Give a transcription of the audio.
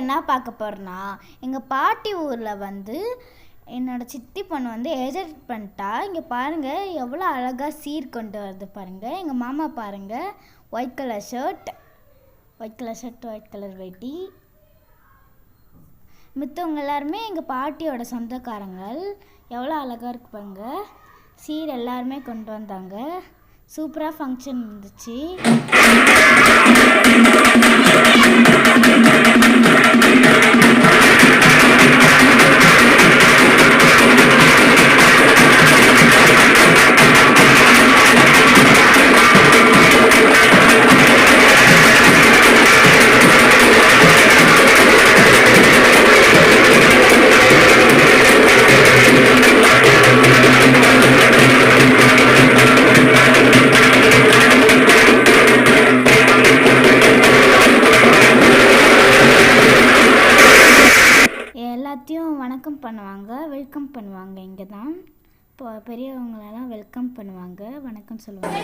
என்ன பார்க்க போகிறோன்னா எங்கள் பாட்டி ஊரில் வந்து என்னோடய சித்தி பொண்ணு வந்து ஏஜெட் பண்ணிட்டா. இங்கே பாருங்கள் எவ்வளோ அழகாக சீர் கொண்டு வருது பாருங்கள் எங்கள் மாமா பாருங்கள் white colour shirt white colour shirt white colour வெட்டி. மித்தவங்க எல்லாருமே எங்கள் பாட்டியோட சொந்தக்காரங்கள். எவ்வளோ அழகாக இருக்கு பாருங்க. சீர் எல்லாருமே கொண்டு வந்தாங்க. சூப்பராக ஃபங்க்ஷன் இருந்துச்சு. எல்லாத்தையும் வணக்கம் பண்ணுவாங்க வெல்கம் பண்ணுவாங்க இங்கே தான் இப்போ பெரியவங்களெல்லாம் வெல்கம் பண்ணுவாங்க வணக்கம் சொல்லுவாங்க.